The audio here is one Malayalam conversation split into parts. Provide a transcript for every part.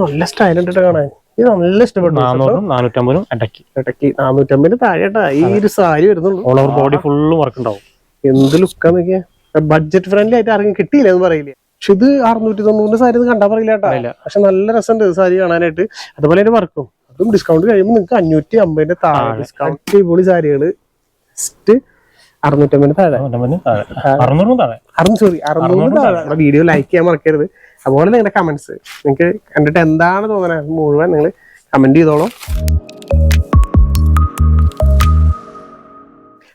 നല്ല സ്റ്റൈൽ ഉണ്ട് കാണാൻ. ഇത് നല്ല ഇഷ്ടപ്പെട്ടു നാനൂറും നാനൂറ്റമ്പതും ഇടയ്ക്ക്. ഇടയ്ക്ക് നാനൂറ്റമ്പതിന് താഴെട്ടാ ഈ ഒരു സാരി വരുന്നുള്ളൂ. ഓൾ ഓവർ ബോഡി ഫുള്ളും വർക്ക് ഉണ്ടാവും. എന്ത് ലുക്കാ നോക്കിയാ. ബഡ്ജറ്റ് ഫ്രണ്ട്ലി ആയിട്ട് ആർക്കും കിട്ടിയില്ല എന്ന് പറയില്ല. പക്ഷെ ഇത് അറുന്നൂറ്റി തൊണ്ണൂറിന്റെ സാരി ഇത് കണ്ടാ പറയില്ല കേട്ടാ. പക്ഷെ നല്ല രസമുണ്ട് സാരി കാണാനായിട്ട്. അതുപോലെ തന്നെ വർക്കും. അതും ഡിസ്കൗണ്ട് കഴിയുമ്പോൾ നിങ്ങൾക്ക് അഞ്ഞൂറ്റി അമ്പതിന്റെ താഴെ. ഡിസ്കൗണ്ട് അടിപൊളി സാരികൾ. അറുന്നൂറ്റമ്പതിന് താഴെ. നാനൂറ്റമ്പതിന് താഴെ. സോറി അറുന്നൂറ് അറുന്നൂറ് താഴെ. വീഡിയോ ലൈക്ക് ചെയ്യാൻ മറക്കരുത്. അതുപോലെ നിങ്ങളുടെ കമന്റ്സ് നിങ്ങൾക്ക് കണ്ടിട്ട് എന്താണ് തോന്നുന്നത് മുഴുവൻ നിങ്ങൾ കമന്റ് ചെയ്തോളൂ.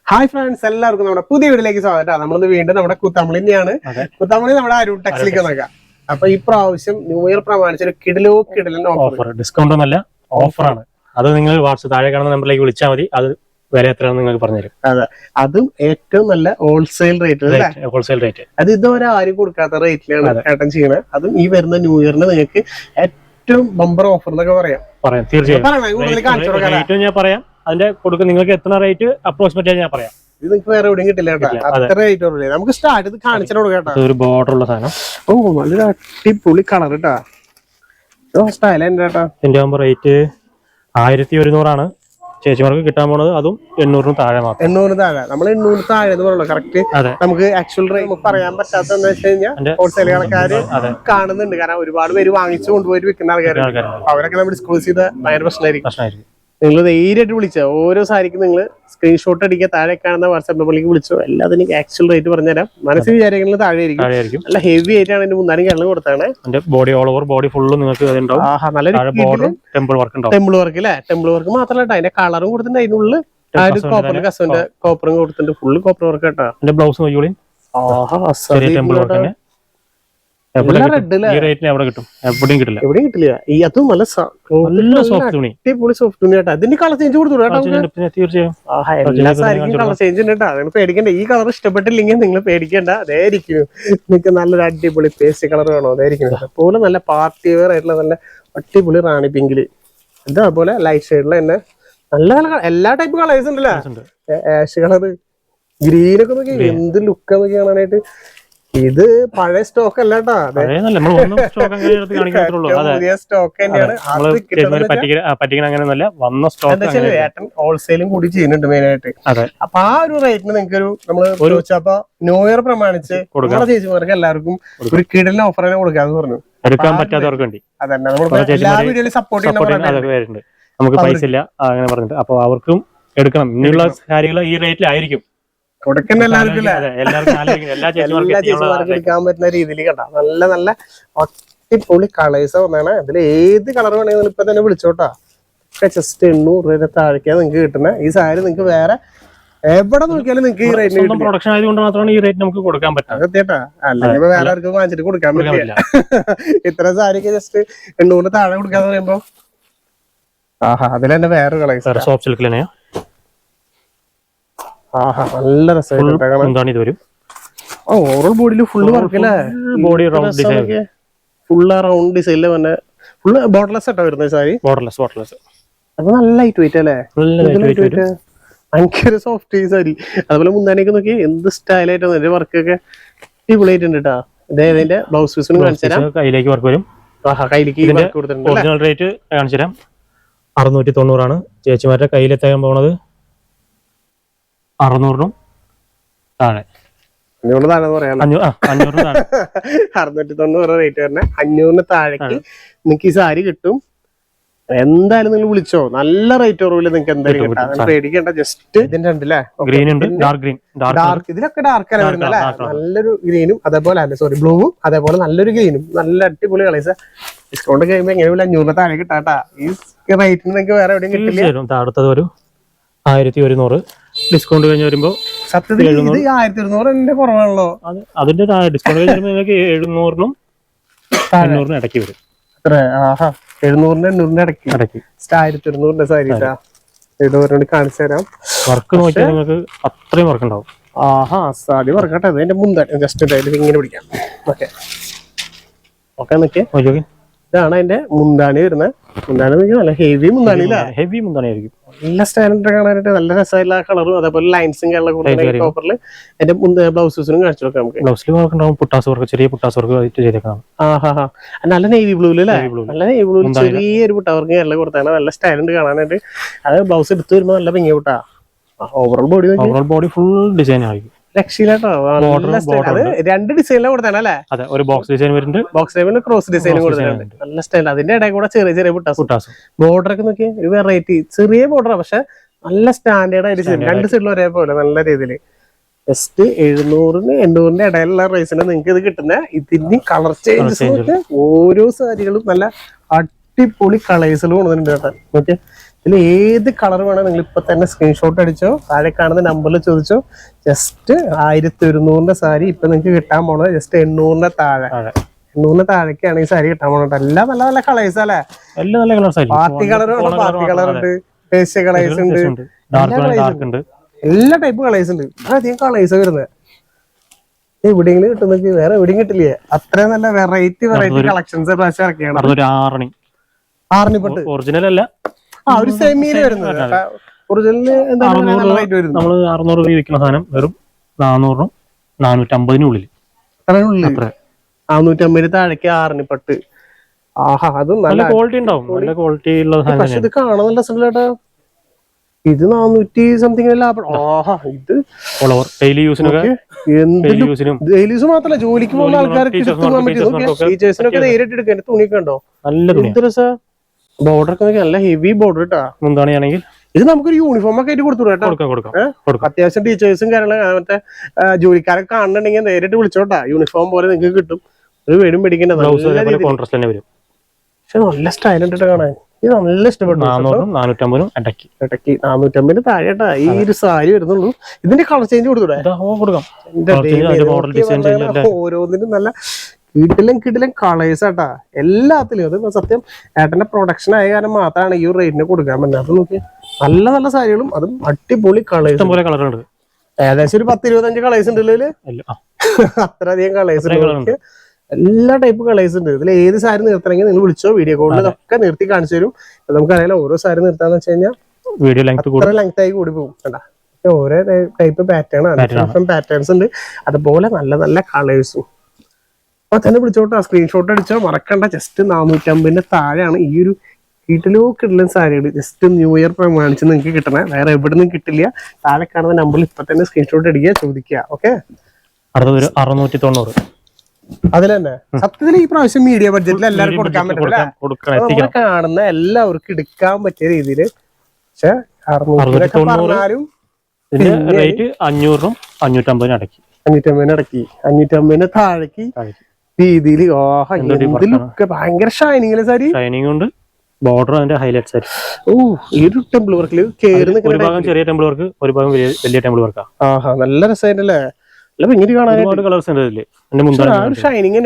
ഹായ് ഫ്രണ്ട്സ് എല്ലാവർക്കും നമ്മുടെ പുതിയ വീട്ടിലേക്ക് സ്വാഗതം. നമ്മളിന്ന് വീണ്ടും നമ്മുടെ അതെ. കുത്തമ്പളി നമ്മുടെ അരുൺ ടെക്സിലേക്ക് നോക്കാം അപ്പൊ ഈ പ്രാവശ്യം ന്യൂ ഇയർ പ്രമാണിച്ച് ഒരു കിടിലോ കിടിലൻ ഓഫർ ഓഫർ ഡിസ്കൗണ്ട് ഒന്നല്ല ഓഫറാണ് അത് നിങ്ങൾ വാട്സ്ആപ്പ് താഴെ കാണുന്ന നമ്പറിലേക്ക് വിളിച്ചാൽ മതി. അത് വില എത്രയാണെന്ന് നിങ്ങൾക്ക് പറഞ്ഞുതരും. അതെ. അതും ഏറ്റവും നല്ല ഹോൾസെയിൽ റേറ്റ് ഹോൾസെയിൽ റേറ്റ് അത് ഇതുവരെ ആരും കൊടുക്കാത്ത റേറ്റിലാണ്. ഏട്ടൻ ചെയ്യണത് അതും ഈ വരുന്ന ന്യൂ ഇയറിന് നിങ്ങൾക്ക് ഏറ്റവും ബമ്പർ ഓഫർ എന്നൊക്കെ പറയാം. പറയാം. തീർച്ചയായും. റേറ്റ് ഞാൻ പറയാം. അതിന്റെ കൊടുക്കും നിങ്ങൾക്ക് എത്ര റേറ്റ് അപ്രോക്സിമേറ്റ് ഞാൻ പറയാം. ഇത് നിങ്ങൾക്ക് വേറെ എവിടെയും കിട്ടില്ല കേട്ടോ. കിട്ടില്ല, അത്ര റേറ്റ് ഉള്ളൂ. നമുക്ക് സ്റ്റാർട്ട് ഇത് കാണിച്ചു കൊടുക്കാം ഒരു ബോർഡർ ഉള്ള സാധനം. ഓ നല്ലൊരു അടിപൊളി കളർ കേട്ടാ സ്റ്റൈൽ എന്റെ കേട്ടോ ഇതിന്റെ ആകുമ്പോൾ റേറ്റ് ആയിരത്തി ഒരുന്നൂറാണ്. ചേച്ചിമാർക്ക് കിട്ടാൻ പോണത് അതും എണ്ണൂറിന് താഴെ മാത്രം. എണ്ണൂറ് താഴെ. നമ്മൾ എണ്ണൂറ് താഴെ എന്ന് പറയുള്ളൂ കറക്റ്റ് അതെ. നമുക്ക് ആക്ച്വൽ റേറ്റ് പറയാൻ പറ്റാത്ത എന്താ വെച്ച് കഴിഞ്ഞാൽ അതിന്റെ ഹോൾസെയിൽ കടക്കാര് അതെ. കാണുന്നുണ്ട്. കാരണം ഒരുപാട് പേര് വാങ്ങിച്ചു കൊണ്ടുപോയിട്ട് വിൽക്കുന്ന ആൾക്കാർ അവരൊക്കെ നമ്മൾ ഡിസ്ക്ലോസ് ചെയ്ത ഭയങ്കര പ്രശ്നമായിരിക്കും. പ്രശ്നമായിരിക്കും. നിങ്ങൾ ധൈര്യമായിട്ട് വിളിച്ചോ. ഓരോ സാരിക്കും നിങ്ങൾ സ്ക്രീൻഷോട്ട് അടിക്കുക താഴെ കാണുന്ന വാട്സാപ്പ് നമ്പറിലേക്ക് വിളിച്ചോ. എല്ലാത്തിനും ആക്ച്വൽ റേറ്റ് പറഞ്ഞുതരാം. മനസ്സിൽ വിചാരിക്കുന്നത് താഴെ ആയിരിക്കും. നല്ല ഹെവി ആയിട്ടാണ് എന്റെ മുന്നാലും കിണറ് കൊടുത്താണ് ബോഡി ഓൾ ഓവർ ബോഡി ഫുള്ളും നിങ്ങൾക്ക് ടെമ്പിൾ വർക്ക് അല്ലെ ടെമ്പിൾ വർക്ക് അല്ലേ ടെമ്പിൾ വർക്ക് മാത്രമല്ല അതിന്റെ കളറും കൊടുത്തിട്ടുണ്ട്. അതിനുള്ളിൽ ആ ഒരു കസവിന്റെ കോപ്പറും കൊടുത്തിട്ടുണ്ട്. ഫുള്ള് കോപ്പർ വർക്ക് കേട്ടോ. ബ്ലൗസ് നോക്കിയോളി ആഹാ ടെമ്പിൾ വർക്ക് തന്നെ. എവിടെയും കിട്ടില്ല. എവിടെയും കിട്ടില്ല. ഈ അതും നല്ല സ- നല്ല സോഫ്റ്റ് തുണി. അടിപൊളി സോഫ്റ്റ് തുണി കേട്ടോ. അതിന്റെ കളർ ചേഞ്ച് കൊടുത്തു കേട്ടോ നമുക്ക്. കുറച്ച് പിന്നെ തീർച്ചയായും ആഹാ, കുറച്ച് എല്ലാ ഇതിനകത്ത് സാരിക്കും കാണിച്ചു കളർ ചേഞ്ച് ഉണ്ട് കേട്ടോ. നിങ്ങൾ പേടിക്കണ്ട. ഈ കളർ ഇഷ്ടപ്പെട്ടില്ലെങ്കിൽ നിങ്ങൾ പേടിക്കണ്ട. അതായിരിക്കും. നിങ്ങൾക്ക് നല്ലൊരു അടിപൊളി പേസ്റ്റ് കളർ വേണോ? അതായിരിക്കും അതുപോലെ നല്ല പാർട്ടി വെയർ ആയിട്ടുള്ള നല്ല അടിപൊളി റാണി പിങ്കിൽ ഇത് അതുപോലെ ലൈറ്റ് ഷെയ്ഡിൽ തന്നെ നല്ല നല്ല എല്ലാ ടൈപ്പ് കളേഴ്സ് ഉണ്ടല്ലോ? ഉണ്ട്. ആഷ് കളർ ഗ്രീനൊക്കെ നോക്കി എന്ത് ലുക്ക് നോക്കി കാണാനായിട്ട് ഇത് പഴയ സ്റ്റോക്ക് അല്ല പുതിയ സ്റ്റോക്ക് പറ്റിക്കണ വന്ന സ്റ്റോക്ക് ഏട്ടൻ ഹോൾസെയിലും കൂടി ചെയ്യുന്നുണ്ട് മെയിൻ ആയിട്ട്. അപ്പൊ ആ ഒരു റേറ്റിന് നിങ്ങൾക്ക് ഒരു നമ്മൾ ചോദിച്ചപ്പോ ന്യൂ ഇയർ പ്രമാണിച്ച്. നമ്മുടെ ചേച്ചിമാർക്ക് എല്ലാവർക്കും ഒരു കിടലിന് ഓഫർ തന്നെ കൊടുക്കാന്ന് പറഞ്ഞു. എടുക്കാൻ പറ്റാത്തവർക്ക് വേണ്ടി. അതന്നെ. നമ്മൾ എല്ലാ വീഡിയോയിലും സപ്പോർട്ട് ചെയ്യുന്ന നമുക്ക് പൈസ ഇല്ല അങ്ങനെ പറഞ്ഞിട്ട്. അപ്പൊ അവർക്കും എടുക്കണം. ഇനിയുള്ള കാര്യങ്ങൾ ഈ റേറ്റിലായിരിക്കും കൊടുക്കുന്ന എല്ലാവർക്കും എല്ലാ ചേച്ചിമാർക്കും എടുക്കാൻ പറ്റുന്ന രീതിയിൽ കേട്ടോ നല്ല നല്ല അടിപൊളി കളേഴ്സ് വന്നാണ് അതിൽ ഏത് കളർ വേണമെങ്കിലും ഇപ്പൊ തന്നെ വിളിച്ചോട്ടാ. ജസ്റ്റ് എണ്ണൂറ് രൂപ താഴേക്കാണ് നിങ്ങൾക്ക് കിട്ടുന്നത് ഈ സാരി നിങ്ങൾക്ക് വേറെ എവിടെ നോക്കിയാലും നിങ്ങൾക്ക് ഈ റേറ്റ് പ്രൊഡക്ഷൻ ആയതുകൊണ്ട് മാത്രമാണ് ഈ റേറ്റ് നമുക്ക് കൊടുക്കാൻ പറ്റുന്നത് അല്ലെങ്കിൽ വേറെ ആർക്കും വാങ്ങിച്ചിട്ട് കൊടുക്കാൻ പറ്റില്ല. ഇത്ര സാരിക്ക് ജസ്റ്റ് എണ്ണൂറിന് താഴെ കൊടുക്കാന്ന് പറയുമ്പോ. ആഹാ അതിൽ തന്നെ വേറെ കളേഴ്സ് സോഫ്റ്റ് ആഹാ നല്ല രസമാണ് ഇത് വരും ഓവറോൾ ബോഡിയിൽ full വർക്കല്ലേ body round design full round ഡിസൈനിൽ പിന്നെ ഫുള്ള് ബോട്ടലെസ് ആട്ടോ വരുന്നത് സാരി? ബോർഡർലെസ് ബോർഡർലെസ് അപ്പൊ നല്ല ലൈറ്റ് വെയിറ്റ് അല്ലേ weight weight? ഭയങ്കര സോഫ്റ്റ് സാരി. അതുപോലെ മുന്താനേക്ക് നോക്കി എന്ത് സ്റ്റൈലായിട്ടാണ് എന്റെ വർക്കൊക്കെ അടിപൊളിയായിട്ടുണ്ട് കേട്ടാ ഇതേ ഇതിന്റെ ബ്ലൗസ് പീസിനും കാണിച്ചുതരാം കയ്യിലേക്ക് വർക്ക് വരും. കയ്യിലേക്ക് ഒറിജിനൽ റേറ്റ് കാണിച്ചുതരാം അറുന്നൂറ്റി തൊണ്ണൂറാണ്. ചേച്ചിമാരുടെ കയ്യിലെത്താൻ പോണത് അറുന്നൂറിനും താഴെ. അഞ്ഞൂറ് താഴെ പറയാം അഞ്ഞൂ ആ അഞ്ഞൂറിനും താഴെ. അറുന്നൂറ്റി തൊണ്ണൂറ് റേറ്റ് വരുന്ന അഞ്ഞൂറിന് താഴേക്ക് നിങ്ങൾക്ക് ഈ സാരി കിട്ടും. എന്തായാലും നിങ്ങൾ വിളിച്ചോ. നല്ല റേറ്റ് കുറവിൽ നിങ്ങൾക്ക് എന്തായാലും കിട്ടും, കിട്ടാം. കിട്ടും. അങ്ങനെ പേടിക്കേണ്ട. ജസ്റ്റ് ഇതിന്റെ ഉണ്ടല്ലേ ഗ്രീൻ ഉണ്ട്. ഡാർക്ക് ഗ്രീൻ ഡാർക്ക് ഡാർക്ക് ഇതിലൊക്കെ ഡാർക്ക് ആണ് Dark വരുന്നത് അല്ലേ? dark ആണ്. നല്ലൊരു ഗ്രീനും അതേപോലെ അല്ല സോറി ബ്ലൂവും അതേപോലെ നല്ലൊരു ഗ്രീനും നല്ല അടിപൊളി കളേഴ്സ് ഡിസ്കൗണ്ട് കഴിയുമ്പോൾ എങ്ങനെയുള്ള അഞ്ഞൂറിന് താഴെ കിട്ടാട്ടാ ഈ റേറ്റിന് നിങ്ങൾക്ക് വേറെ എവിടെയും കിട്ടില്ല. തീർച്ചയായും അടുത്തത് ഒരു ആയിരത്തി ഒരുന്നൂറ്. ഡിസ്കൗണ്ട് കഴിഞ്ഞ് വരുമ്പോൾ സത്യത്തിൽ ഇത് ആയിരത്തി കുറവാണല്ലോ അതിന്റെ ഡിസ്കൗണ്ട് കഴിഞ്ഞ് വരുമ്പോൾ നിങ്ങൾക്ക് എഴുന്നൂറിനും എണ്ണൂറിനും ഇടയ്ക്ക് വരും. അത്ര? ആഹാ. എഴുന്നൂറിന്റെ എണ്ണൂറിന്റെ ഇടയ്ക്ക്. ഇടയ്ക്ക്. ആയിരത്തി ഇരുന്നൂറിന്റെ സാരി ഇട്ടാ ഇത്. ഓരോട് കാണിച്ചു തരാം. വർക്ക് നോക്കിയാൽ നിങ്ങൾക്ക് അത്രയും വർക്ക് ഉണ്ടാവും. ആഹാ സാരി പറക്കട്ടെ അത് എന്റെ മുന്താ ജസ്റ്റ് ഇങ്ങനെ പിടിക്കാം. ഓക്കെ. ഓക്കെ നോക്കി. നോക്കി ഇതാണ് അതിന്റെ മുന്താണി വരുന്നത്. മുന്താണി നല്ല ഹെവി മുന്താണി അല്ല? ഹെവി മുന്താണിയായിരിക്കും നല്ല സ്റ്റാൻഡേർഡ് കാണാനായിട്ട് നല്ല രസമായിട്ടുള്ള കളറും അതേപോലെ ലൈൻസും കൊടുക്കുന്ന കാര്യങ്ങൾ. ടോപ്പറിൽ എന്റെ ബ്ലൗസസിനും കാണിച്ചു കൊടുക്കാം നമുക്ക്. ബ്ലൗസിൽ വർക്ക് ഉണ്ടാവും പുട്ടാസ് വർക്ക് ചെറിയ പുട്ടാസ് വർക്ക് ചെയ്തേക്കാം ആഹാ ഹാ നല്ല നേവി ബ്ലൂൽ അല്ലേ? നല്ല നേവി ബ്ലൂ മുന്താണി. ചെറിയൊരു പുട്ടവർക്ക് നല്ല കൊടുത്താണ് നല്ല സ്റ്റാൻഡേർഡ് കാണാനായിട്ട്. അത് ബ്ലൗസ് എടുത്തു വരുമ്പോ നല്ല ഭംഗി പുട്ടാ. Overall body overall body full design ആയിരിക്കും. Border, നല്ല. അത് രണ്ട് ഡിസൈനിലാണ് കൊടുത്താണ് അല്ലേ? അതെ ഒരു ബോക്സ് ഡിസൈൻ വരുന്നുണ്ട്. ബോക്സ് ടൈമിന് ക്രോസ് ഡിസൈൻ കൊടുത്തിട്ടുണ്ട് നല്ല സ്റ്റൈൽ. അതിന്റെ ഇടയിൽ കൂടെ ചെറിയ ചെറിയ പുട്ടാസ്. ബോർഡർ ഒക്കെ നോക്കി ഒരു വെറൈറ്റി ചെറിയ ബോർഡറാ പക്ഷെ നല്ല സ്റ്റാൻഡേർഡ് ആയിട്ട്. രണ്ട് സൈഡിലും ഒരേപോലെ നല്ല രീതിയിൽ ജസ്റ്റ് എഴുന്നൂറിന് എണ്ണൂറിന്റെ ഇടയിലുള്ള റേസിന് നിങ്ങൾക്ക് ഇത് കിട്ടുന്ന ഇതിന് കളർ ചേഞ്ച് change ഓരോ സാരികളും നല്ല അടിപൊളി കളേഴ്സിൽ കൊണ്ടുവന്നിട്ടുണ്ട് കേട്ടോ. നോക്കിയ. ഇതിൽ ഏത് കളർ വേണം നിങ്ങൾ ഇപ്പൊ തന്നെ സ്ക്രീൻഷോട്ട് അടിച്ചോ താഴെ കാണുന്ന നമ്പറിൽ ചോദിച്ചോ ജസ്റ്റ് ആയിരത്തി ഒരുന്നൂറിന്റെ സാരി ഇപ്പൊ നിങ്ങൾക്ക് കിട്ടാൻ പോണത് ജസ്റ്റ് എണ്ണൂറിന്റെ താഴെ. അതെ. എണ്ണൂറിന്റെ താഴേക്കാണ് ഈ സാരി കിട്ടാൻ പോണത് എല്ലാം നല്ല നല്ല കളേഴ്സ് അല്ലേ? എല്ലാം നല്ല colours party colour party colour ഉണ്ട്. പേസ്റ്റ് കളേഴ്സ് ഉണ്ട്. എല്ലാ ടൈപ്പ് കളേഴ്സ് ഉണ്ട്. അധികം കളേഴ്സ് വരുന്നത്. എവിടെയെങ്കിലും കിട്ടുന്നെങ്കിൽ വേറെ എവിടെയും കിട്ടില്ലേ? അത്ര നല്ല വെറൈറ്റി വെറൈറ്റി കളക്ഷൻസ് പ്രാവശ്യം ഇറക്കിയാണ്. ആറണി. ആറിനിപ്പെട്ട് ഒറിജിനൽ അല്ല. ആ ഒരു സെമിയിൽ വരുന്നത്. ഒറിജിനലിന് നമ്മൾ അറുന്നൂറ് രൂപ വിൽക്കുന്ന സാധനം വെറും നാനൂറിനും നാനൂറ്റമ്പതിനുള്ളിൽ. നാനൂറ്റമ്പതിന് താഴേക്ക് ആറിന് പട്ട്. ആഹാ അത് നല്ല ക്വാളിറ്റി ഉണ്ടാവും. നല്ല ക്വാളിറ്റി ഉള്ള പക്ഷെ ഇത് കാണാൻ നല്ല രസമില്ലേട്ടാ ഇത് നാനൂറ്റി സംതിങ് ആഹാ ഇത് ഡെയിലി യൂസിനൊക്കെ ഡെയിലി ഡെയിലീസ് മാത്രല്ല ജോലിക്ക് പോകുന്ന ആൾക്കാർക്ക് നേരിട്ട് എടുക്കാൻ തുണി തുണിയൊക്കെ ഉണ്ടോ നല്ല തുണി ബോർഡർ ഒക്കെ നല്ല ഹെവി ബോർഡർ കേട്ടാ മുന്താണിയാണെങ്കിൽ. ഇത് നമുക്കൊരു യൂണിഫോം ഒക്കെ ആയിട്ട് കൊടുത്തു കേട്ടോ. കൊടുക്കാം കൊടുക്കാം ഏ? കൊടുക്കാം. അത്യാവശ്യം ടീച്ചേഴ്സും കാര്യങ്ങളും മറ്റേ ജോലിക്കാരൊക്കെ കാണുന്നുണ്ടെങ്കിൽ നേരിട്ട് വിളിച്ചോട്ടാ യൂണിഫോം പോലെ നിങ്ങൾക്ക് കിട്ടും. ഒരു വീടും പിടിക്കണ്ട പക്ഷെ നല്ല സ്റ്റൈൽ ഉണ്ട് കാണാൻ. ഇത് നല്ല ഇഷ്ടപ്പെട്ടു ഇടയ്ക്ക്. നാനൂറ്റമ്പതിന് താഴെട്ടാ ഈ ഒരു സാരി വരുന്നുള്ളൂ. ഇതിന്റെ കളർ ചേഞ്ച് കൊടുത്തൂടെ. ഓരോന്നിനും നല്ല കിടിലം കിടിലും കളേഴ്സ് ആട്ടാ. എല്ലാത്തിലും. അത് സത്യം ഏട്ടന്റെ പ്രൊഡക്ഷൻ ആയ കാരണം മാത്രമാണ് ഈ ഒരു റേറ്റിന് കൊടുക്കാൻ പറ്റുന്നത്. അത് നോക്കി നല്ല നല്ല സാരികളും അതും അടിപൊളി കളേഴ്സ് പോലെ കളർ ഏകദേശം ഒരു പത്ത് ഇരുപത്തഞ്ച് കളേഴ്സ് ഉണ്ട് അത്രയധികം കളേഴ്സ് ഉണ്ട്. എല്ലാ ടൈപ്പ് കളേഴ്സ് ഉണ്ട്. ഇതിൽ ഏത് സാരി നിർത്തണമെങ്കിൽ നിങ്ങൾ വിളിച്ചോ വീഡിയോ കോളിൽ ഇതൊക്കെ നിർത്തി കാണിച്ചു തരും. നമുക്ക് നമുക്കറിയാലോ ഓരോ സാരി നിർത്താന്ന് വെച്ച് കഴിഞ്ഞാൽ വീഡിയോ ലെങ്ത് ലെങ്ത് ആയി കൂടി പോകും. കണ്ടാ? ഓരോ ടൈപ്പ് പാറ്റേൺ ആണ്. പാറ്റേൺസ് ഉണ്ട്. അതുപോലെ നല്ല നല്ല കളേഴ്സും അപ്പൊ തന്നെ വിളിച്ചോട്ടെ. സ്ക്രീൻഷോട്ട് അടിച്ചാൽ മറക്കണ്ട. ജസ്റ്റ് നാനൂറ്റമ്പതിന്റെ താഴെയാണ് ഈ ഒരു കിട്ടിലോ കിട്ടിലും സാരിയുണ്ട് ജസ്റ്റ് ന്യൂ ഇയർ പ്രമാണിച്ച് നിങ്ങൾക്ക് കിട്ടണേ. വേറെ എവിടെ നിന്നും കിട്ടില്ല. താഴെ കാണുന്ന നമ്പറിൽ ഇപ്പൊ തന്നെ സ്ക്രീൻഷോട്ട് അടിക്കുക ചോദിക്കുക. ഓക്കെ അറുന്നൂറ്റി തൊണ്ണൂറ് അതിൽ തന്നെ സത്യത്തിൽ ഈ പ്രാവശ്യം മീഡിയ ബഡ്ജറ്റിൽ എല്ലാവർക്കും കൊടുക്കാൻ പറ്റില്ല കാണുന്ന എല്ലാവർക്കും എടുക്കാൻ പറ്റിയ രീതിയിൽ പക്ഷെ അറുന്നൂറ്റിലൊക്കെ തൊണ്ണൂറ്. പറഞ്ഞാലും റേറ്റ് അഞ്ഞൂറിനും അഞ്ഞൂറ്റമ്പതിനും അടക്കി. അഞ്ഞൂറ്റമ്പതിന് ഇടയ്ക്ക് അഞ്ഞൂറ്റമ്പതിന് താഴേക്ക്. രീതിയിൽ ഓഹ ലുക്ക് ഭയങ്കര ഷൈനിങ്ങിലെ സാരി? ഷൈനിങ് ഉണ്ട്. ബോർഡർ അതിന്റെ ഹൈലൈറ്റ്സ് സാരി ഓ ഈ ഒരു ടെമ്പിൾ വർക്കിൽ കേറി ഒരു ഭാഗം ചെറിയ ടെമ്പിൾ വർക്ക് ഒരു ഭാഗം വലിയ ടെമ്പിൾ വർക്കാ ആഹാ നല്ല രസമായിട്ടല്ലേ കളേഴ്സ് ഉണ്ട് ഇതിൽ ഒരു ഷൈനിങ്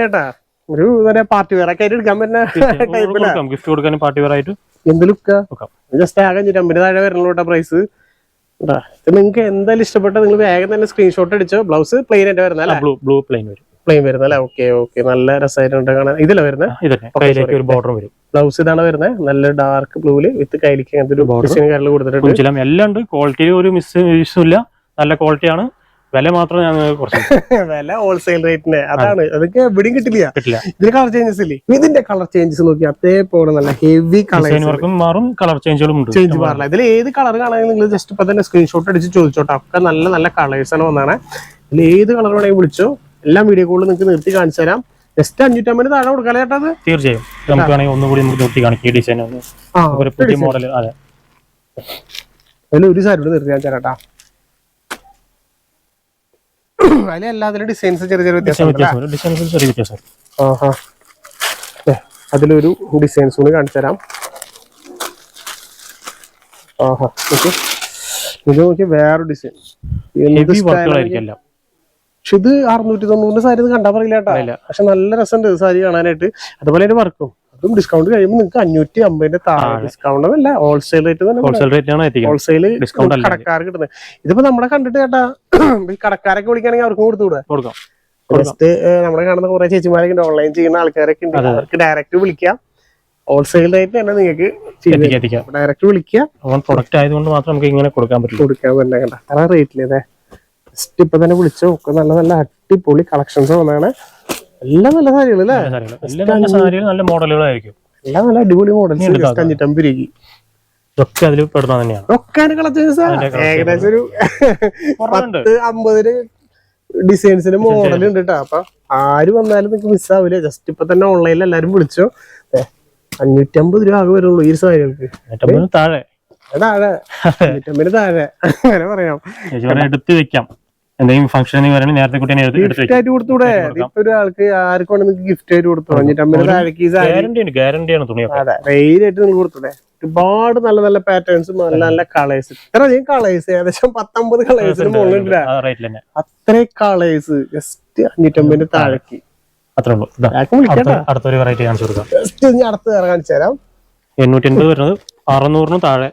പാർട്ടി വെയർ ഒക്കെ ആയിട്ട് എടുക്കാൻ പറ്റുന്ന ഗിഫ്റ്റ് കൊടുക്കാനും പാർട്ടി വെയർ ആയിട്ട് എന്ത് ലുക്കാ ജസ്റ്റ് ആകെ അഞ്ഞൂറ്റമ്പത് താഴെ വരണല്ലോ പ്രൈസ് നിങ്ങൾക്ക് എന്തായാലും ഇഷ്ടപ്പെട്ട നിങ്ങൾ വേഗം തന്നെ സ്ക്രീൻഷോട്ട് അടിച്ചോ. ബ്ലൗസ് പ്ലെയിൻ ആയിട്ട് വരുന്ന ബ്ലൂ ബ്ലൂ പ്ലെയിൻ വരും. പ്ലെയിൻ വരുന്ന അല്ലെ? ഓക്കെ ഓക്കെ നല്ല രസമായിട്ടുണ്ട് കാണാൻ. ഇതല്ലേ വരുന്നത് ഒരു ബോർഡർ വരും. ബ്ലൗസ് ഇതാണ് വരുന്നത് നല്ല ഡാർക്ക് ബ്ലൂൽ വിത്ത് കൈലിക്ക് അങ്ങനത്തെ ഒരു ഡിസൈൻ കാര്യങ്ങൾ കൊടുത്തിട്ടുണ്ട്. എല്ലാം ഉണ്ട്. ക്വാളിറ്റിയിൽ ഒരു മിസ് ഇല്ല. നല്ല ക്വാളിറ്റിയാണ് വില മാത്രം ഞാൻ കുറച്ച് വില ഹോൾസെയിൽ റേറ്റിന് അതാണ്. അതൊക്കെ എവിടെയും കിട്ടില്ല. കിട്ടില്ല. ഇതിന് കളർ ചേഞ്ചസ് ഇല്ലേ? ഇതിന്റെ കളർ ചേഞ്ചസ് നോക്കി അതേപോലെ നല്ല ഹെവി കളേഴ്സ് വർക്കും മാറും. കളർ ചേഞ്ചുകളും ഉണ്ട്. ചേഞ്ച് മാറില്ല. ഇതിൽ ഏത് കളർ കാണാമെങ്കിൽ നിങ്ങൾ ജസ്റ്റ് ഇപ്പൊ തന്നെ സ്ക്രീൻഷോട്ട് അടിച്ച് ചോദിച്ചോട്ടെ. ഒക്കെ നല്ല നല്ല കളേഴ്സ് ആണ് വന്നാണ് ഇതിൽ ഏത് കളർ വേണമെങ്കിൽ വിളിച്ചോ. എല്ലാ വീഡിയോ കോളിൽ നിങ്ങൾക്ക് നിർത്തി കാണിച്ചു തരാം. ജസ്റ്റ് അഞ്ഞൂറ്റമ്പത് താഴെ കൊടുക്കാം ചേട്ടാ തീർച്ചയായും. നമുക്ക് വേണമെങ്കിൽ ഒന്നുകൂടി നമുക്ക് നിർത്തി കാണിക്കും. ഈ ഡിസൈൻ ഒന്ന്. ആ ഒരു പുതിയ മോഡൽ അതെ. അതിൽ ഒരു സാരി കൂടി നിർത്തി കാണിച്ചു തരാട്ടാ അതിൽ എല്ലാത്തിലും ഡിസൈൻസ് ചെറിയ ചെറിയ വ്യത്യാസം. ആഹാ. അതിലൊരു ഡിസൈൻസ് കൂടി കാണിച്ചു തരാം. ആഹാ നോക്കി. ഇത് നോക്കി വേറെ ഡിസൈൻ പക്ഷെ ഇത് അറുന്നൂറ്റി തൊണ്ണൂറിന്റെ സാരി ഇത് കണ്ടാ പറയില്ല കേട്ടോ. പക്ഷെ നല്ല രസമുണ്ട് സാരി കാണാനായിട്ട്. അതുപോലെ ഒരു വർക്കും. അതും ഡിസ്കൗണ്ട് കഴിയുമ്പോൾ നിങ്ങൾക്ക് അഞ്ഞൂറ്റി അമ്പതിന്റെ താഴെ ഡിസ്കൗണ്ട് അല്ല ഹോൾസെയിൽ റേറ്റ് തന്നെ ഹോൾസെയിൽ റേറ്റ് ആണ് ഹോൾസെയിൽ ഡിസ്കൗണ്ട്. കടക്കാർക്ക് കിട്ടുന്നത്. ഇതിപ്പോ നമ്മളെ കണ്ടിട്ട് കേട്ടാ കടക്കാരൊക്കെ വിളിക്കുകയാണെങ്കിൽ അവർക്കും കൊടുത്തുകൂടെ കൊടുക്കാം. ജസ്റ്റ് നമ്മളെ കാണുന്ന കുറെ ചേച്ചിമാരൊക്കെ ഉണ്ട്. ഓൺലൈൻ ചെയ്യുന്ന ആൾക്കാരൊക്കെ ഉണ്ട്. അവർക്ക് ഡയറക്റ്റ് വിളിക്കാം. ഹോൾസെയിൽ റേറ്റ് തന്നെ നിങ്ങൾക്ക് ഡയറക്റ്റ് വിളിക്കുക. ഓൺ പ്രൊഡക്റ്റ് ആയതുകൊണ്ട് മാത്രം നമുക്ക് ഇങ്ങനെ കൊടുക്കാൻ പറ്റും കൊടുക്കാൻ പറ്റില്ല കാരണം റേറ്റിലേതേ ജസ്റ്റ് ഇപ്പൊ തന്നെ വിളിച്ചു ഒക്കെ നല്ല നല്ല അടിപൊളി കളക്ഷൻസ് വന്നാണ്. എല്ലാം നല്ല സാരികൾ അല്ലേ? നല്ല സാരികൾ നല്ല മോഡലുകളായിരിക്കും. എല്ലാം നല്ല അടിപൊളി മോഡൽസ് രൂപയ്ക്ക് ഇതൊക്കെ അതിൽ പെടുന്ന തന്നെയാണ്. ഒക്കെ ഏകദേശം ഒരു. പത്ത് അമ്പതിന് ഡിസൈൻസിന്റെ മോഡൽ ഉണ്ട് കേട്ടോ അപ്പൊ ആര് വന്നാലും നിങ്ങൾക്ക് മിസ്സാവില്ല ജസ്റ്റ് ഇപ്പൊ തന്നെ ഓൺലൈനിൽ എല്ലാരും വിളിച്ചോ. അഞ്ഞൂറ്റമ്പത് രൂപ ആകെ വരുള്ളൂ ഈ സാരികൾക്ക്. താഴെ. താഴെ അഞ്ഞൂറ്റമ്പതിന് താഴെ. അങ്ങനെ പറയാം. എടുത്ത് വെക്കാം. എന്തെങ്കിലും ഫംഗ്ഷൻ പറയുന്നത് നേരത്തെ കുട്ടിയെ ഗിഫ്റ്റ് ആയിട്ട് കൊടുത്തൂടെ? ഇപ്പൊ ഒരാൾക്ക് ആർക്കും നിങ്ങൾക്ക് ഗിഫ്റ്റ് ആയിട്ട് കൊടുത്തു ഗ്യാരണ്ടി ആണ് തുണിയൊക്കെ. അതെ റെയിൽ ആയിട്ട് നിങ്ങൾ കൊടുത്തൂടെ? ഒരുപാട് നല്ല നല്ല പാറ്റേൺസും നല്ല നല്ല കളേഴ്സ് ഇത്ര അധികം കളേഴ്സ് ഏകദേശം പത്തൊമ്പത് കളേഴ്സിന് തന്നെ അത്രയും കളേഴ്സ് ജസ്റ്റ് അഞ്ഞൂറ്റമ്പതിന്റെ താഴേക്ക്. അത്രേ ഉള്ളൂ. അടുത്തൊരു വെറൈറ്റി കാണിച്ചു കൊടുക്കാം. ജസ്റ്റ് ഇനി അടുത്ത് കാണിച്ചു തരാം. എണ്ണൂറ്റി എൺപത് വരുന്നത് അറുന്നൂറിന് താഴെ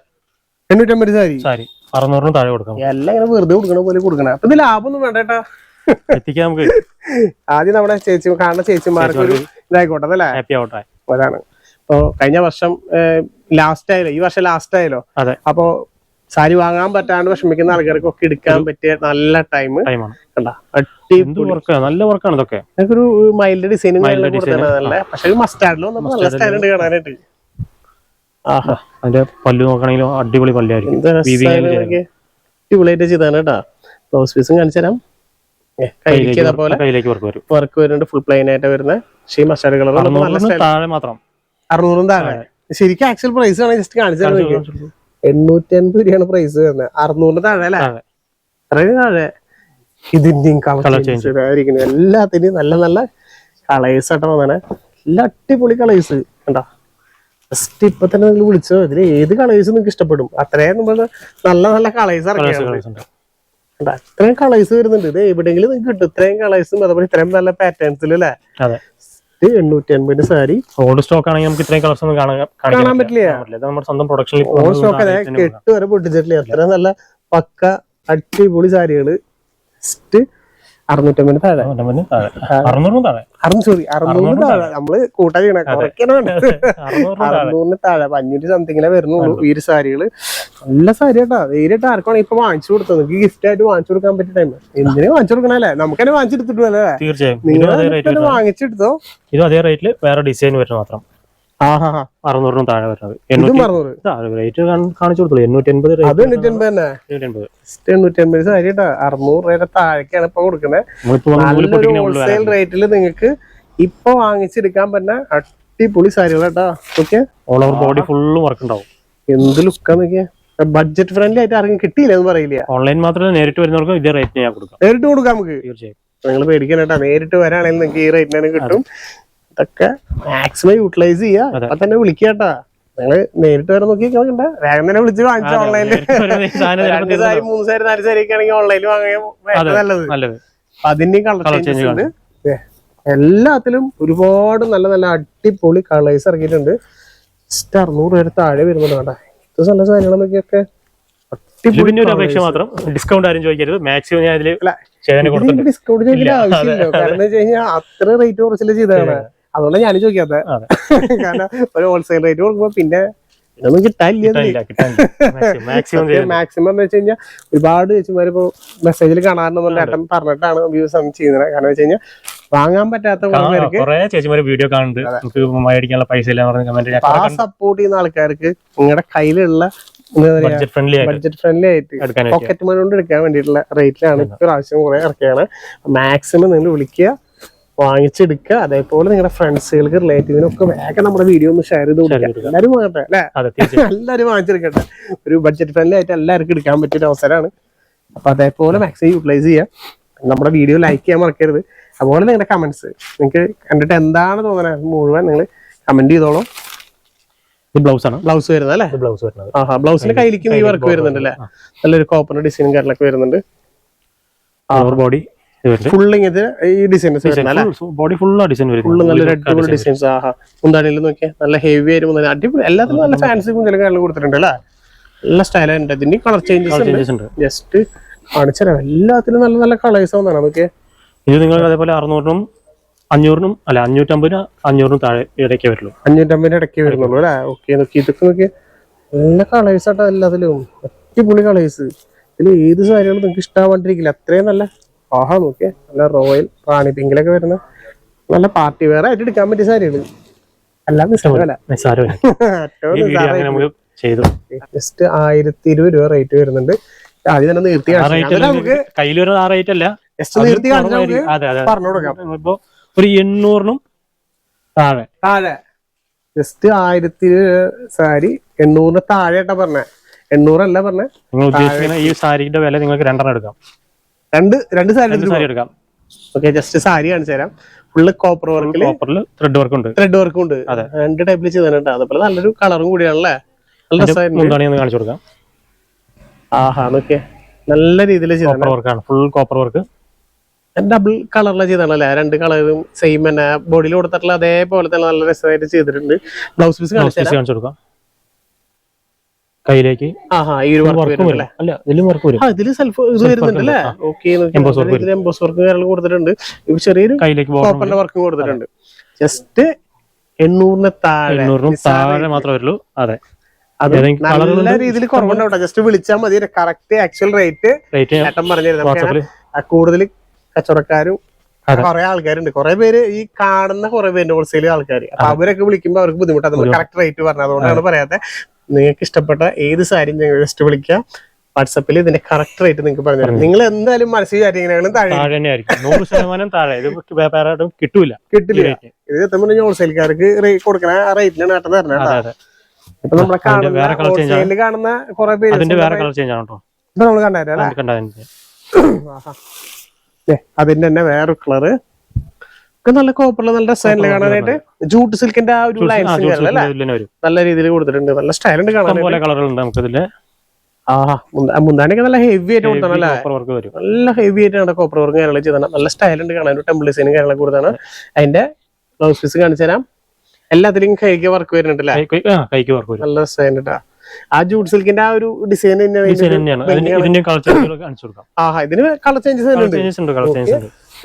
എണ്ണൂറ്റമ്പത് സാരി. സാരി. അറുന്നൂറിനും താഴെ കൊടുക്കാം എല്ലാം ഇങ്ങനെ വെറുതെ കൊടുക്കണ പോലെ കൊടുക്കണ. അപ്പൊ ഇത് ലാഭമൊന്നും വേണ്ട കേട്ടാ. എത്തിക്കാൻ നമുക്ക്. ആദ്യം നമ്മുടെ ചേച്ചി കാണുന്ന ചേച്ചിമാർക്ക് ഒരു ഇതായിക്കോട്ടെ അല്ലേ ഹാപ്പി ആവട്ടെ. അതാണ്. അപ്പൊ കഴിഞ്ഞ വർഷം ലാസ്റ്റ് ആയല്ലോ ഈ വർഷം ലാസ്റ്റ് ആയല്ലോ. അതെ. അപ്പൊ സാരി വാങ്ങാൻ പറ്റാണ്ട് വിഷമിക്കുന്ന ആൾക്കാർക്കൊക്കെ എടുക്കാൻ പറ്റിയ നല്ല ടൈം ടൈമാണ് നല്ല വർക്കാണ് ഇതൊക്കെ. ഒരു മൈൽഡ് ഡിസൈനും നല്ല പക്ഷെ മസ്റ്റാർഡിലും നല്ല സ്റ്റൈൽ ഉണ്ട് കാണാനായിട്ട്. അതിന്റെ പല്ല് നോക്കണെങ്കിലും അടിപൊളി പല്ലായിരിക്കും. അടിപൊളിയായിട്ട് ചെയ്താണ് കേട്ടാ. ബ്ലൗസ് പീസും കാണിച്ചു തരാം. കയ്യിലേക്ക് പോലെ. കയ്യിലേക്ക് വർക്ക് വരും. വർക്ക് വരുന്നുണ്ട്. ഫുൾ പ്ലെയിൻ ആയിട്ട് വരുന്ന. പക്ഷേ മസാല കളർ നല്ല താഴെ മാത്രം. അറുന്നൂറും താഴെ. ശരിക്കും ആക്ച്വൽ പ്രൈസ് ആണ്. ജസ്റ്റ് കാണിച്ചു തരുന്നത് എണ്ണൂറ്റി അൻപത് രൂപയാണ് പ്രൈസ് വരുന്നത് അറുന്നൂറിന് താഴെ അല്ലേ. അത്രയും താഴെ. ഇതിന്റെയും കളർ എല്ലാത്തിന്റെയും നല്ല നല്ല കളേഴ്സ് ആട്ടോ വന്നാണ് നല്ല അടിപൊളി കളേഴ്സ് കണ്ടോ? ജസ്റ്റ് ഇപ്പൊ തന്നെ നിങ്ങൾ വിളിച്ചോ? ഇതിൽ ഏത് കളേഴ്സ് നിങ്ങൾക്ക് ഇഷ്ടപ്പെടും? അത്രയും നമ്മൾ നല്ല നല്ല കളേഴ്സ് അത്രയും കളേഴ്സ് വരുന്നുണ്ട്. ഇത് എവിടെയെങ്കിലും നിങ്ങൾക്ക് കിട്ടും. ഇത്രയും കളേഴ്സും അതുപോലെ ഇത്രയും നല്ല പാറ്റേൺസിൽ അല്ലേ? അതെ. ഇത് എണ്ണൂറ്റി അൻപതിന്റെ സാരി. ഓൾഡ് സ്റ്റോക്ക് ആണെങ്കിൽ നമുക്ക് ഇത്രയും കളേഴ്സ് ഒന്നും കാണാൻ കാണിക്കാൻ കാണാൻ പറ്റില്ല. ഇത് നമ്മുടെ സ്വന്തം പ്രൊഡക്ഷനിൽ ഓൺ സ്റ്റോക്ക് അതെ കെട്ട് വരെ പൊട്ടിച്ചിട്ടില്ല. അത്ര നല്ല പക്ക അടിപൊളി സാരികൾ. ജസ്റ്റ് അറുന്നൂറ്റമ്പതിന് താഴെ. അറുന്നൂറിനും താഴെ. അറുന്നൂറ് സോറി അറുന്നൂറിന് താഴെ. നമ്മൾ കൂട്ടാ ചെയ്യണ കുറയ്ക്കണം. അറുന്നൂറിന് താഴെ. അഞ്ഞൂറ്റി സംതിങ്ങിലെ വരുന്നുള്ളൂ ഈ ഒരു സാരികൾ. നല്ല സാരി കേട്ടാ നേരിട്ട് ആർക്കാണ് ഇപ്പൊ വാങ്ങിച്ചു കൊടുത്തത്. നിങ്ങൾക്ക് ഗിഫ്റ്റ് ആയിട്ട് വാങ്ങിച്ചു കൊടുക്കാൻ പറ്റിയ ടൈം എന്തിനു വാങ്ങിച്ചു കൊടുക്കണല്ലേ? നമുക്ക് തന്നെ വാങ്ങിച്ചെടുത്തിട്ടു അല്ലേ തീർച്ചയായും നിങ്ങൾ വാങ്ങിച്ചെടുത്തോ. ഇത് അതേ റേറ്റിൽ വേറെ ഡിസൈൻ വരുന്നത് മാത്രം. അറുന്നൂറിനും താഴെ വരുന്നത് എണ്ണൂറ്റി അറുന്നൂറ്. റേറ്റ് കാണിച്ചു കൊടുത്തുള്ളൂ എണ്ണൂറ്റി എൺപത് അത് എണ്ണൂറ്റി തന്നെ. എൺപത് ജസ്റ്റ് എണ്ണൂറ്റി അൻപത് സാരി കേട്ടാ. അറുന്നൂറ് രൂപയുടെ താഴേക്കാണ് ഇപ്പൊ കൊടുക്കുന്നത് ഹോൾസെയിൽ റേറ്റിൽ നിങ്ങൾക്ക് ഇപ്പൊ വാങ്ങിച്ചെടുക്കാൻ പറ്റുന്ന അടിപൊളി സാരികൾ full okay all over body ഫുള്ളും വർക്ക് ഉണ്ടാവും. എന്ത് ലുക്കാ നോക്കിയാ? ബഡ്ജറ്റ് ഫ്രണ്ട്ലി ആയിട്ട് ആർക്കും കിട്ടിയില്ല എന്ന് പറയില്ല. ഓൺലൈൻ മാത്രമല്ല നേരിട്ട് വരുന്നവർക്ക് ഇതേ റേറ്റ് ഞാൻ കൊടുക്കാം. നേരിട്ട് കൊടുക്കാം നമുക്ക്. തീർച്ചയായും. നിങ്ങൾ പേടിക്കണം കേട്ടാ. നേരിട്ട് വരാണെങ്കിൽ നിങ്ങൾക്ക് ഈ റേറ്റിനാണ് കിട്ടും. ഇതൊക്കെ മാക്സിമം യൂട്ടിലൈസ് ചെയ്യാ. അപ്പൊ തന്നെ വിളിക്കാട്ടാ. നിങ്ങൾ നേരിട്ട് വരെ നോക്കി നോക്കണ്ട. വേഗം തന്നെ വിളിച്ച് വാങ്ങിച്ചു ഓൺലൈനിൽ രണ്ട് സാരി മൂന്ന് സാരി നാല് സാരി ഒക്കെ ആണെങ്കിൽ ഓൺലൈനിൽ വാങ്ങിയ നല്ലത്. അതിന്റെയും കളർ change ഉണ്ട്. എല്ലാത്തിലും ഒരുപാട് നല്ല നല്ല അടിപൊളി കളേഴ്സ് ഇറങ്ങിയിട്ടുണ്ട്. ജസ്റ്റ് അറുന്നൂറ് പേര് താഴെ വരുന്നുണ്ട് കേട്ടാ ഇത്ര നല്ല സാധനങ്ങളൊക്കെ പിന്നെ ഒരു അപേക്ഷ മാത്രം ഡിസ്കൗണ്ട് ആരും ചോദിക്കരുത്. മാക്സിമം ഞാൻ ഇതിൽ ഡിസ്കൗണ്ട് ചോദിക്കേണ്ട ആവശ്യമില്ല. കാരണം വെച്ച് കഴിഞ്ഞാൽ അത്ര റേറ്റ് കുറച്ചില്ല ചെയ്തതാണ്. അതുകൊണ്ടാണ് ഞാൻ ചോദിക്കാത്ത. കാരണം ഒരു ഹോൾസെയിൽ റേറ്റ് കൊടുക്കുമ്പോ പിന്നെ ഒന്നും കിട്ടാനില്ല മാക്സിമം എന്ന് വെച്ച് കഴിഞ്ഞാൽ ഒരുപാട് ചേച്ചിമാര് ഇപ്പൊ മെസ്സേജിൽ കാണാറുണ്ടെന്നുള്ള ഏട്ടൻ പറഞ്ഞിട്ടാണ് വ്യൂസ് ചെയ്യുന്നത്. കാരണം വെച്ച് കഴിഞ്ഞാൽ വാങ്ങാൻ പറ്റാത്ത ചേച്ചിമാര് വീഡിയോ കാണുന്നുണ്ട്. നമുക്ക് മേടിക്കാനുള്ള പൈസ ആ സപ്പോർട്ട് ചെയ്യുന്ന ആൾക്കാർക്ക് നിങ്ങളുടെ കയ്യിലുള്ള ബഡ്ജറ്റ് ഫ്രണ്ട്ലി ആയിട്ട് പോക്കറ്റ് മണി കൊണ്ട് എടുക്കാൻ വേണ്ടിയിട്ടുള്ള റേറ്റിലാണ് ഇപ്രാവശ്യം കുറെ ഇറക്കിയാണ് മാക്സിമം നിങ്ങൾ വിളിക്കുക. വാങ്ങിച്ചെടുക്കുക. അതേപോലെ നിങ്ങളുടെ ഫ്രണ്ട്സുകൾക്ക് റിലേറ്റീവിനൊക്കെ വേഗം നമ്മുടെ വീഡിയോ ഒന്ന് ഷെയർ ചെയ്ത് കൊടുക്കുക. എല്ലാവരും വാങ്ങട്ടെ അല്ലെ? എല്ലാവരും വാങ്ങിച്ചെടുക്കട്ടെ. ഒരു ബഡ്ജറ്റ് ഫ്രണ്ട്ലി ആയിട്ട് എല്ലാവർക്കും എടുക്കാൻ പറ്റിയ ഒരു അവസരമാണ്. അപ്പൊ അതേപോലെ മാക്സിമം യൂട്ടിലൈസ് ചെയ്യാം. നമ്മുടെ വീഡിയോ ലൈക്ക് ചെയ്യാൻ മറക്കരുത്. അതുപോലെ നിങ്ങളുടെ കമന്റ്സ് നിങ്ങൾക്ക് കണ്ടിട്ട് എന്താണ് തോന്നുന്നത് മുഴുവൻ നിങ്ങൾ കമന്റ് ചെയ്തോളൂ. ബ്ലൗസ് ആണ്. ബ്ലൗസ് വരുന്നത് അല്ലേ? ബ്ലൗസ് വരുന്നത്. ആ ബ്ലൗസിന്റെ കയ്യിലേക്ക് ഈ വർക്ക് വരുന്നുണ്ട് അല്ലേ? നല്ലൊരു കോപ്പറിന്റെ ഡിസൈനും കാര്യങ്ങളൊക്കെ വരുന്നുണ്ട്. ബോഡി ഈ designs body full design full നല്ലൊരു വരുന്നത്. അടിപൊളി ഡിസൈൻസ് ആഹാ. മുന്താണിയിൽ നോക്കിയാൽ നല്ല ഹെവി അടിപൊളി. എല്ലാത്തിനും നല്ല ഫാൻസി കുഞ്ചലും കാര്യങ്ങളും കൊടുത്തിട്ടുണ്ട് അല്ലേ? നല്ല സ്റ്റൈലുണ്ട് ഇതിന് കളർ ചേഞ്ചസ് ഉണ്ട്. ജസ്റ്റ് എല്ലാത്തിലും നല്ല നല്ല കളേഴ്സ് നമുക്ക് ഇത് നിങ്ങൾ അതേപോലെ അറുന്നൂറിനും അഞ്ഞൂറിനും അല്ല അഞ്ഞൂറ്റമ്പതിന് അഞ്ഞൂറിനും താഴെ ഇടയ്ക്കേ വരുള്ളൂ. അഞ്ഞൂറ്റമ്പതിന് ഇടയ്ക്ക് വരുന്നുള്ളൂ അല്ലേ? ഓക്കെ നോക്കി ഇതൊക്കെ നോക്കി നല്ല കളേഴ്സ് ആട്ടോ എല്ലാത്തിലും. അടിപൊളി കളേഴ്സ് ഇതിൽ ഏത് സാരികളും നിങ്ങൾക്ക് ഇഷ്ടമാവാണ്ടിരിക്കില്ല. അത്രയും നല്ല ആഹാ നോക്കിയേ. നല്ല റോയൽ റാണി പിങ്കിലൊക്കെ വരുന്ന നല്ല പാർട്ടി വേറെ ആയിട്ട് എടുക്കാൻ പറ്റിയ സാരിയാണ് എല്ലാം നിസ്സാരമല്ല ചെയ്തു. ജസ്റ്റ് ആയിരത്തി ഇരുപത് രൂപ റേറ്റ് വരുന്നുണ്ട്. ആദ്യം തന്നെ നിർത്തി. നമുക്ക് കയ്യിൽ വരുന്ന ആ റേറ്റ് അല്ല. ജസ്റ്റ് നിർത്തി നമുക്ക് അതെ അതെ. പറഞ്ഞു കൊടുക്കാം. ഇപ്പൊ ഒരു എണ്ണൂറിനും താഴെ. താഴെ. ജസ്റ്റ് ആയിരത്തി സാരി എണ്ണൂറിന് താഴെ ആയിട്ടാ പറഞ്ഞേ. എണ്ണൂറല്ല പറഞ്ഞേ. നിങ്ങൾ ഉദ്ദേശിക്കുന്ന ഈ സാരിന്റെ വില നിങ്ങൾക്ക് രണ്ടെണ്ണം എടുക്കാം. രണ്ട് രണ്ട് സാരി എടുക്കാം. ഓക്കെ ജസ്റ്റ് സാരി കാണിച്ചു തരാം. ഫുള്ള് കോപ്പർ വർക്കിൽ കോപ്പറിൽ ത്രെഡ് വർക്ക് ഉണ്ട്. ത്രെഡ് വർക്കും ഉണ്ട്. രണ്ട് ടൈപ്പിൽ ചെയ്തിട്ടുണ്ട് അതുപോലെ നല്ലൊരു കളറും കൂടിയാണല്ലേ? നല്ല രസമായിരുന്നു കാണിച്ചു കൊടുക്കാം. ആഹാ ഓക്കെ നല്ല രീതിയിൽ കോപ്പർ വർക്കാണ് ഫുൾ കോപ്പർ വർക്ക് ഡബിൾ കളറിലെ ചെയ്താണല്ലേ രണ്ട് കളറും സെയിം തന്നെ. ബോഡിയിൽ കൊടുത്തിട്ടുള്ള അതേപോലെ തന്നെ നല്ല രസമായിട്ട് ചെയ്തിട്ടുണ്ട്. ബ്ലൗസ് പീസ് കാണിച്ചു കൊടുക്കാം. കയ്യിലേക്ക് അല്ല ഇതിലും വർക്ക് വരും. ആ ഇതിൽ സെൽഫ് ഇത് വരുന്നുണ്ടല്ലേ? ഓക്കെ ഇതിൽ എംബോസ് വർക്ക് കാര്യങ്ങൾ കൊടുത്തിട്ടുണ്ട്. ചെറിയൊരു കയ്യിലേക്ക് വർക്ക് കൊടുത്തിട്ടുണ്ട്. ജസ്റ്റ് എണ്ണൂറിന് താഴെ. എണ്ണൂറിനും താഴെ മാത്രമേ വരുള്ളൂ. അതെ. നല്ല രീതിയിൽ കുറവുണ്ടാവും ജസ്റ്റ് വിളിച്ചാൽ മതി. കറക്റ്റ് ആക്ച്വൽ റേറ്റ് ഏട്ടൻ പറഞ്ഞിരുന്നു. കൂടുതൽ കച്ചവടക്കാരും. കുറെ ആൾക്കാരുണ്ട്. കുറെ പേര് ഈ കാണുന്ന കുറെ പേര് ഹോൾസെയിൽ ആൾക്കാർ അപ്പൊ അവരൊക്കെ വിളിക്കുമ്പോൾ അവർക്ക് ബുദ്ധിമുട്ടാണ് കറക്റ്റ് റേറ്റ് പറഞ്ഞത്. അതുകൊണ്ടാണ് പറയാത്തെ. നിങ്ങൾക്ക് ഇഷ്ടപ്പെട്ട ഏത് സാരിയും ഞങ്ങൾ ജസ്റ്റ് വിളിക്കാം. വാട്സപ്പിൽ ഇതിന്റെ കറക്റ്റ് റേറ്റ് നിങ്ങൾക്ക് പറഞ്ഞു തരാം. നിങ്ങൾ എന്തായാലും മനസ്സിൽ കാര്യങ്ങളും താഴെ താഴെ തന്നെ ആയിരിക്കും. നൂറ് ശതമാനം താഴെ. ഇത് വ്യാപാരമായിട്ടും കിട്ടൂല. കിട്ടില്ല. ഇത് എത്തുമ്പോൾ ഹോൾസെയിൽക്കാർക്ക് കൊടുക്കണ ആ റേറ്റിനാണ് ഏട്ടൻ തരണേ ഇപ്പൊ നമ്മളെ കാണുന്ന ഹോൾസെയിലിൽ കാണുന്ന കുറെ പേര് അതിന്റെ വേറെ കളർ ചേഞ്ച് ആണ് കേട്ടോ. ഇപ്പൊ നമ്മൾ കണ്ടായിരുന്നു അതിന്റെ തന്നെ വേറെ കളറ് ഒക്കെ നല്ല കോപ്പറിൽ നല്ല ഡിസൈനിൽ കാണാനായിട്ട് ജൂട്ട് സിൽക്കിന്റെ ആ ഒരു ലൈൻസ് നല്ല രീതിയിൽ കൊടുത്തിട്ടുണ്ട്. നല്ല സ്റ്റൈൽ ഉണ്ട് കാണാൻ കളറുകളുണ്ട് മുന്ത- മുന്താനൊക്കെ നല്ല ഹെവി ആയിട്ട് നല്ല ഹെവി ആയിട്ടാണ് കോപ്പർ വർക്ക് കാര്യങ്ങൾ ചെയ്താണ് നല്ല സ്റ്റൈൽ ഉണ്ട് കാണാൻ ടെമ്പിൾ ഡിസൈനും കാര്യങ്ങളൊക്കെ കൊടുത്താണ് അതിന്റെ ബ്ലൗസ് പീസ് കാണിച്ചു തരാം. എല്ലാത്തിലും കൈക്ക് വർക്ക് വരുന്നുണ്ടല്ലേ ആ, നല്ല സ്റ്റൈൽ ഉണ്ടാ ആ ജൂട്ട് സിൽക്കിന്റെ ആ ഒരു ഡിസൈൻ തന്നെയാണ്. ആഹ് ഇതിന് കളർ ചേഞ്ചസ് ഉണ്ട്.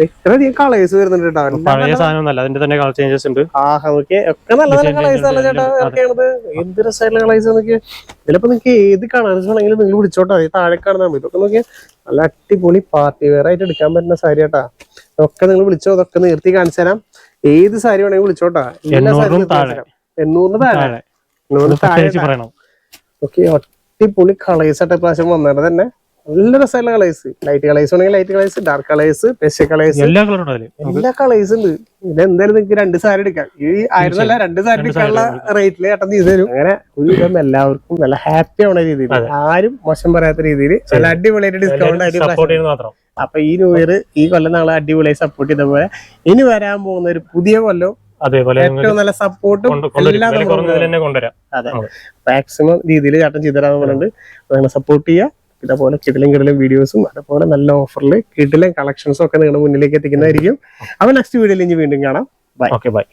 ഇത്രയധികം കളേഴ്സ് വരുന്നുണ്ട് കേട്ടോ. പഴയ സാധനം നല്ല അതിന്റെ തന്നെ കളർ ചേഞ്ചസ് ഉണ്ട്. ആഹാ നോക്കിയേ ഒക്കെ നല്ല നല്ല കളേഴ്സ് അല്ല ചേട്ടാ. ഇറക്കിയാണത്. എന്ത് രസമായിട്ടുള്ള കളേഴ്സ് നോക്കിയേ. ഇതിലിപ്പോ നിങ്ങൾക്ക് ഏത് കളേഴ്സ് വേണമെങ്കിലും നിങ്ങൾ വിളിച്ചോട്ടോ. ഈ താഴെ കാണുന്ന ഇതൊക്കെ നോക്കിയാൽ നല്ല അടിപൊളി പാർട്ടി വെയർ ആയിട്ട് എടുക്കാൻ പറ്റുന്ന സാരി കേട്ടാ ഒക്കെ നിങ്ങൾ വിളിച്ചോ അതൊക്കെ നിർത്തി കാണിച്ചു തരാം. ഏത് സാരി വേണമെങ്കിലും വിളിച്ചോട്ടാ. എണ്ണൂറിനും താഴെ. എണ്ണൂറിന് താഴെ. ഓക്കെ അടിപൊളി കളേഴ്സ് ആയിട്ട് പ്രാവശ്യം വന്നത് തന്നെ. നല്ല രസമുള്ള കളേഴ്സ് ലൈറ്റ് കളേഴ്സ് ഉണ്ടെങ്കിൽ ലൈറ്റ് കളേഴ്സ് ഡാർക്ക് കളേഴ്സ് പെഷ്യ കളേഴ്സ് എല്ലാ കളറും ഉണ്ട് എല്ലാ കളേഴ്സ് ഉണ്ട്. ഇത് എന്തായാലും നിങ്ങൾക്ക് രണ്ട് സാരി എടുക്കാം. ഈ ആയിരുന്നല്ല രണ്ട് സാരി എടുക്കാനുള്ള റേറ്റിൽ ഏട്ടൻ ചെയ്തു തരും. അങ്ങനെ ഒരു വിധം എല്ലാവർക്കും നല്ല ഹാപ്പി ആവുന്ന രീതിയിൽ ആരും മോശം പറയാത്ത രീതിയിൽ നല്ല അടിപൊളിയായിട്ട് ഡിസ്കൗണ്ട് ആയിട്ട് സപ്പോർട്ട് ചെയ്യുന്നത് മാത്രം. അപ്പൊ ഈ ന്യൂ ഇയർ ഈ കൊല്ലം നാളെ അടിപൊളിയായി സപ്പോർട്ട് ചെയ്ത പോലെ ഇനി വരാൻ പോകുന്ന ഒരു പുതിയ കൊല്ലം അതേപോലെ ഏറ്റവും നല്ല സപ്പോർട്ടും എല്ലാം നമ്മൾ കൊണ്ടുവരാം. മാക്സിമം രീതിയിൽ ചേട്ടൻ ചെയ്തു തരാൻ അങ്ങനെ സപ്പോർട്ട് ചെയ്യുക ഇതേപോലെ കിടലും കിടലും വീഡിയോസും അതുപോലെ നല്ല ഓഫറിൽ കിടലും കളക്ഷൻസും ഒക്കെ നിങ്ങളുടെ മുന്നിലേക്ക് എത്തിക്കുന്നതായിരിക്കും. അപ്പൊ നെക്സ്റ്റ് വീഡിയോയിൽ ഇനി വീണ്ടും കാണാം. Bye okay bye